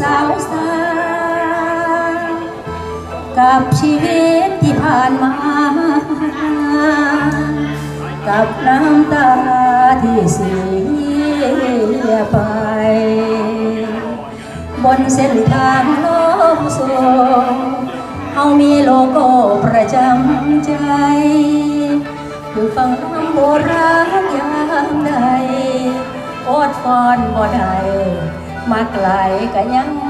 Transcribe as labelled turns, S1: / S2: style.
S1: สาวสากับชีวิตที่ผ่านมา กับน้ำตาที่เสียไป บนเส้นทางโลกสูงเอามีโลโก้ประจำใจคือฟังคำโบราณยามใดอดฟอนบ่ได้ mặt lại cả nhắn